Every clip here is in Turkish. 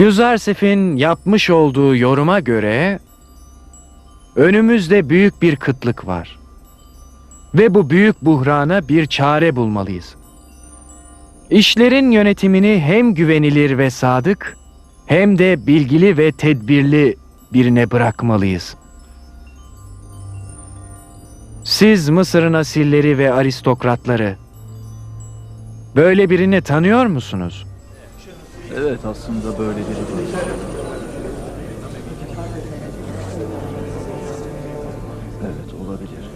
Yüzarsif'in yapmış olduğu yoruma göre önümüzde büyük bir kıtlık var. Ve bu büyük buhrana bir çare bulmalıyız. İşlerin yönetimini hem güvenilir ve sadık hem de bilgili ve tedbirli birine bırakmalıyız. Siz Mısır'ın asilleri ve aristokratları böyle birini tanıyor musunuz? Evet aslında böyle biri değil. Evet olabilir.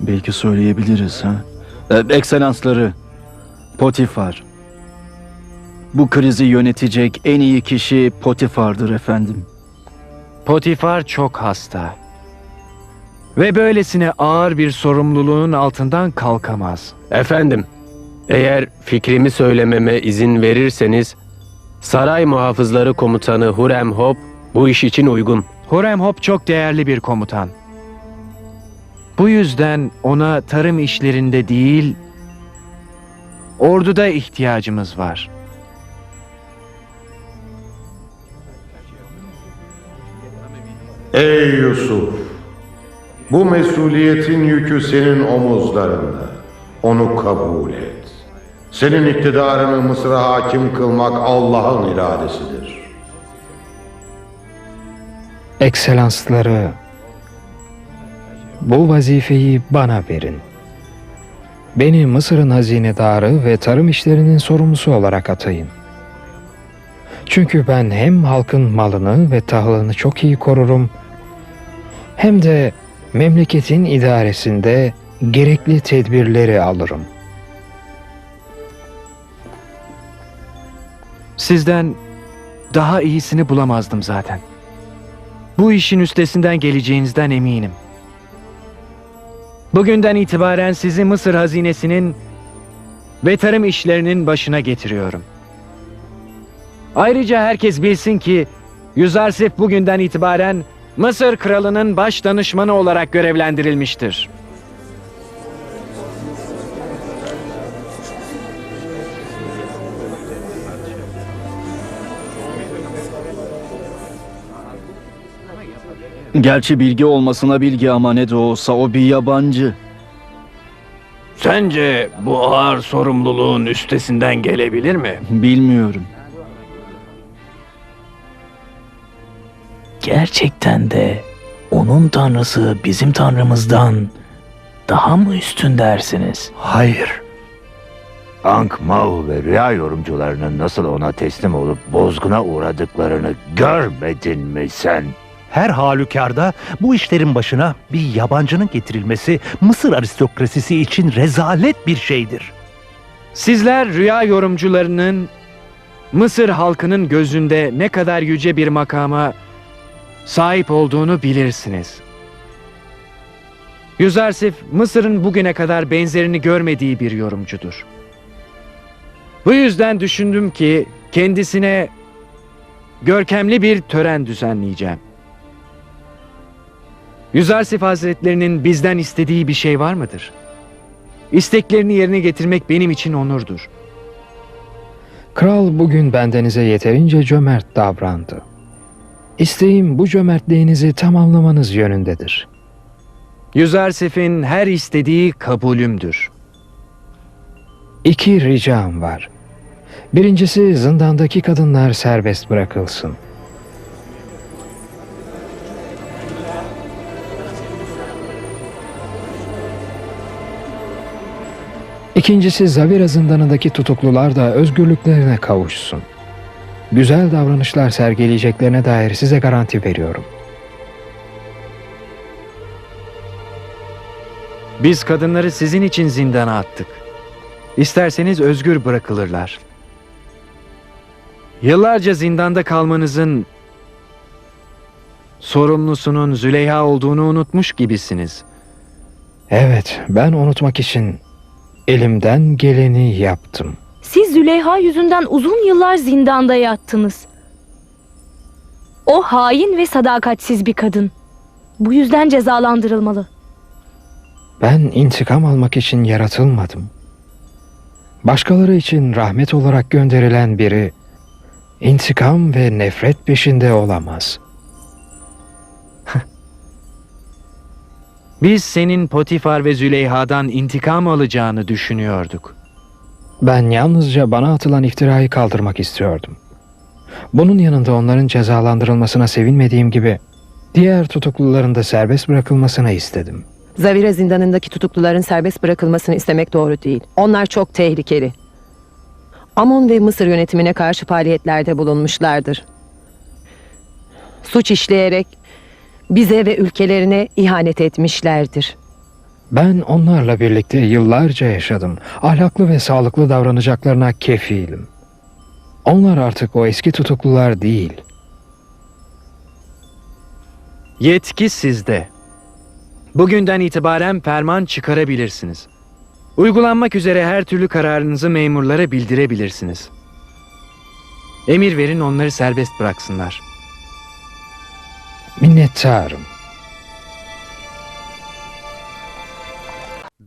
Belki söyleyebiliriz ha. Ee, Ekselansları, Potifar. Bu krizi yönetecek en iyi kişi Potifar'dır efendim. Potifar çok hasta. Ve böylesine ağır bir sorumluluğun altından kalkamaz. Efendim, eğer fikrimi söylememe izin verirseniz, Saray Muhafızları Komutanı Hurem Hop bu iş için uygun. Huremhop çok değerli bir komutan. Bu yüzden ona tarım işlerinde değil, orduda ihtiyacımız var. Ey Yusuf! Bu mesuliyetin yükü senin omuzlarında. Onu kabul et. Senin iktidarını Mısır'a hakim kılmak Allah'ın iradesidir. Ekselansları, bu vazifeyi bana verin. Beni Mısır'ın hazinedarı ve tarım işlerinin sorumlusu olarak atayın. Çünkü ben hem halkın malını ve tahılını çok iyi korurum, hem de memleketin idaresinde gerekli tedbirleri alırım. Sizden daha iyisini bulamazdım zaten. Bu işin üstesinden geleceğinizden eminim. Bugünden itibaren sizi Mısır hazinesinin ve tarım işlerinin başına getiriyorum. Ayrıca herkes bilsin ki Yüzarsif bugünden itibaren Mısır kralının baş danışmanı olarak görevlendirilmiştir. Gerçi bilgi olmasına bilgi ama ne de olsa o bir yabancı. Sence bu ağır sorumluluğun üstesinden gelebilir mi? Bilmiyorum. Gerçekten de onun tanrısı bizim tanrımızdan daha mı üstün dersiniz? Hayır. Ankh Mahu ve rüya yorumcularının nasıl ona teslim olup bozguna uğradıklarını görmedin mi sen? Her halükarda bu işlerin başına bir yabancının getirilmesi Mısır aristokrasisi için rezalet bir şeydir. Sizler rüya yorumcularının Mısır halkının gözünde ne kadar yüce bir makama sahip olduğunu bilirsiniz. Yüzarsif, Mısır'ın bugüne kadar benzerini görmediği bir yorumcudur. Bu yüzden düşündüm ki kendisine görkemli bir tören düzenleyeceğim. Yüzarsif Hazretlerinin bizden istediği bir şey var mıdır? İsteklerini yerine getirmek benim için onurdur. Kral bugün bendenize yeterince cömert davrandı. İsteğim bu cömertliğinizi tamamlamanız yönündedir. Yüzarsif'in her istediği kabulümdür. İki ricam var. Birincisi zindandaki kadınlar serbest bırakılsın. İkincisi Zavira zindanındaki tutuklular da özgürlüklerine kavuşsun. Güzel davranışlar sergileyeceklerine dair size garanti veriyorum. Biz kadınları sizin için zindana attık. İsterseniz özgür bırakılırlar. Yıllarca zindanda kalmanızın sorumlusunun Züleyha olduğunu unutmuş gibisiniz. Evet, ben unutmak için elimden geleni yaptım. Siz Züleyha yüzünden uzun yıllar zindanda yattınız. O hain ve sadakatsiz bir kadın. Bu yüzden cezalandırılmalı. Ben intikam almak için yaratılmadım. Başkaları için rahmet olarak gönderilen biri intikam ve nefret peşinde olamaz. Biz senin Potifar ve Züleyha'dan intikam alacağını düşünüyorduk. Ben yalnızca bana atılan iftirayı kaldırmak istiyordum. Bunun yanında onların cezalandırılmasına sevinmediğim gibi diğer tutukluların da serbest bırakılmasını istedim. Zavira zindanındaki tutukluların serbest bırakılmasını istemek doğru değil. Onlar çok tehlikeli. Amon ve Mısır yönetimine karşı faaliyetlerde bulunmuşlardır. Suç işleyerek bize ve ülkelerine ihanet etmişlerdir. Ben onlarla birlikte yıllarca yaşadım. Ahlaklı ve sağlıklı davranacaklarına kefilim. Onlar artık o eski tutuklular değil. Yetki sizde. Bugünden itibaren ferman çıkarabilirsiniz. Uygulanmak üzere her türlü kararınızı memurlara bildirebilirsiniz. Emir verin onları serbest bıraksınlar. Minnettarım.